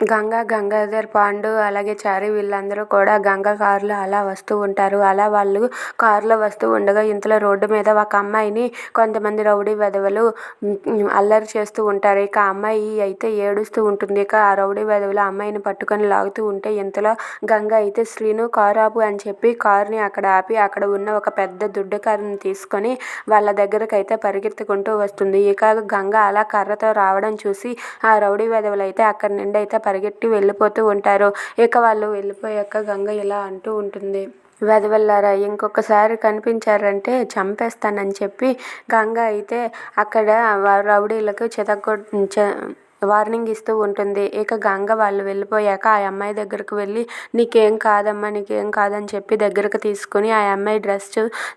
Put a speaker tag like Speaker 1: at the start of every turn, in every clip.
Speaker 1: గంగ గంగాధర్ పాండు అలాగే చారి వీళ్ళందరూ కూడా గంగ కారులో అలా వస్తూ ఉంటారు. అలా వాళ్ళు కారులో వస్తూ ఉండగా ఇంతలో రోడ్డు మీద ఒక అమ్మాయిని కొంతమంది రౌడీ వెధవలు అల్లరి చేస్తూ ఉంటారు. ఇక అమ్మాయి అయితే ఏడుస్తూ ఉంటుంది. ఇక ఆ రౌడీ వెధవలు అమ్మాయిని పట్టుకొని లాగుతూ ఉంటే ఇంతలో గంగ అయితే శ్రీను కారు ఆపు అని చెప్పి కారుని అక్కడ ఆపి అక్కడ ఉన్న ఒక పెద్ద దుడ్డు కారుని తీసుకొని వాళ్ళ దగ్గరకు అయితే పరిగెత్తుకుంటూ వస్తుంది. ఇక గంగ అలా కర్రతో రావడం చూసి ఆ రౌడీ వెధవలు అయితే అక్కడి నుండి అయితే పరిగెట్టి వెళ్ళిపోతూ ఉంటారు. ఇక వాళ్ళు వెళ్ళిపోయాక గంగ ఇలా అంటూ ఉంటుంది. వెధవల్లారా ఇంకొకసారి కనిపించారంటే చంపేస్తానని చెప్పి గంగ అయితే అక్కడ రౌడీలకు చెతగొ వార్నింగ్ ఇస్తూ ఉంటుంది. ఇక గంగ వాళ్ళు వెళ్ళిపోయాక ఆ అమ్మాయి దగ్గరకు వెళ్ళి నీకేం కాదమ్మా నీకేం కాదని చెప్పి దగ్గరకు తీసుకుని ఆ అమ్మాయి డ్రెస్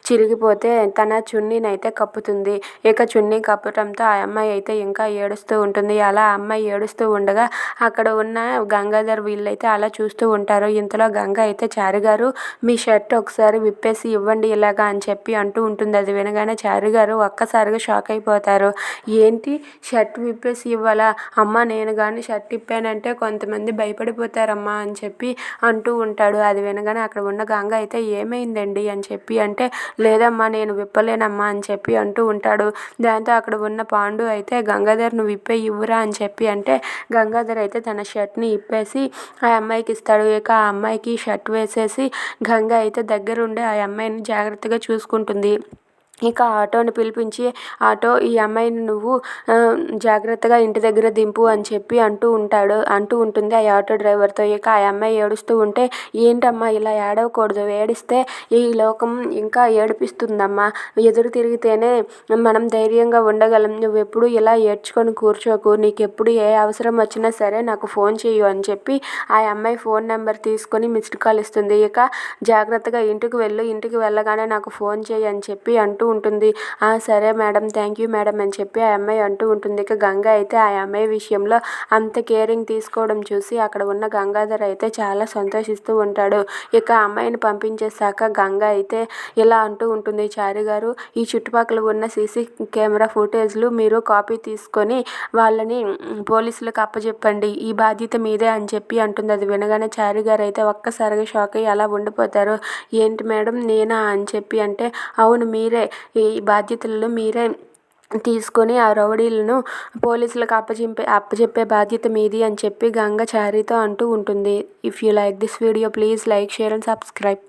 Speaker 1: చిరిగిపోతే తన చున్నీని అయితే కప్పుతుంది. ఇక చున్నీ కప్పటంతో ఆ అమ్మాయి అయితే ఇంకా ఏడుస్తూ ఉంటుంది. అలా ఆ అమ్మాయి ఏడుస్తూ ఉండగా అక్కడ ఉన్న గంగాధర్ వీళ్ళైతే అలా చూస్తూ ఉంటారు. ఇంతలో గంగ అయితే చారి గారు మీ షర్ట్ ఒకసారి విప్పేసి ఇవ్వండి ఇలాగా అని చెప్పి అంటూ ఉంటుంది. అది వినగానే చారి గారు ఒక్కసారిగా షాక్ అయిపోతారు. ఏంటి? షర్ట్ విప్పేసి ఇవ్వాలా? అమ్మ నేను కానీ షర్ట్ ఇప్పానంటే కొంతమంది భయపడిపోతారమ్మా అని చెప్పి అంటూ ఉంటాడు. అది వినగానే అక్కడ ఉన్న గంగ అయితే ఏమైందండి అని చెప్పి అంటే లేదమ్మా నేను విప్పలేనమ్మా అని చెప్పి అంటూ ఉంటాడు. దాంతో అక్కడ ఉన్న పాండు అయితే గంగాధర్ నువ్వు విప్పే ఇవ్వురా అని చెప్పి అంటే గంగాధర్ అయితే తన షర్ట్ని ఇప్పేసి ఆ అమ్మాయికి ఇస్తాడు. ఇక ఆ అమ్మాయికి షర్ట్ వేసేసి గంగ అయితే దగ్గరుండి ఆ అమ్మాయిని జాగ్రత్తగా చూసుకుంటుంది. ఇక ఆటోని పిలిపించి ఆటో ఈ అమ్మాయిని నువ్వు జాగ్రత్తగా ఇంటి దగ్గర దింపు అని చెప్పి అంటూ ఉంటాడు అంటూ ఉంటుంది ఆ ఆటో డ్రైవర్తో. ఇక ఆ అమ్మాయి ఏడుస్తూ ఉంటే ఏంటమ్మా ఇలా ఏడవకూడదు ఏడిస్తే ఈ లోకం ఇంకా ఏడిపిస్తుందమ్మా. ఎదురు తిరిగితేనే మనం ధైర్యంగా ఉండగలం. నువ్వు ఎప్పుడు ఇలా ఏడ్చుకొని కూర్చోకు నీకు ఎప్పుడు ఏ అవసరం వచ్చినా సరే నాకు ఫోన్ చేయు అని చెప్పి ఆ అమ్మాయి ఫోన్ నెంబర్ తీసుకొని మిస్డ్ కాల్ ఇస్తుంది. ఇక జాగ్రత్తగా ఇంటికి వెళ్ళు ఇంటికి వెళ్ళగానే నాకు ఫోన్ చేయి అని చెప్పి అంటూ ఉంటుంది. సరే మేడం థ్యాంక్ యూ మేడం అని చెప్పి ఆ అమ్మాయి అంటూ ఉంటుంది. ఇక గంగ అయితే ఆ అమ్మాయి విషయంలో అంత కేరింగ్ తీసుకోవడం చూసి అక్కడ ఉన్న గంగాధర్ అయితే చాలా సంతోషిస్తూ ఉంటాడు. ఇక అమ్మాయిని పంపించేశాక గంగ అయితే ఇలా అంటూ ఉంటుంది. చారి గారు ఈ చుట్టుపక్కల ఉన్న సీసీ కెమెరా ఫుటేజ్లు మీరు కాపీ తీసుకొని వాళ్ళని పోలీసులకు అప్పచెప్పండి ఈ బాధ్యత మీదే అని చెప్పి అంటుంది. అది వినగానే చారి గారు అయితే ఒక్కసారిగా షాక్ అయ్యి అలా ఉండిపోతారు. ఏంటి మేడం నేనా అని చెప్పి అంటే అవును మీరే. ఈ బాధ్యతలను మీరే తీసుకొని ఆ రౌడీలను పోలీసులకు అప్పచెప్పే అప్పచెప్పే బాధ్యత మీది అని చెప్పి గంగ చారితో అంటూ ఉంటుంది. If you like this video please like share and subscribe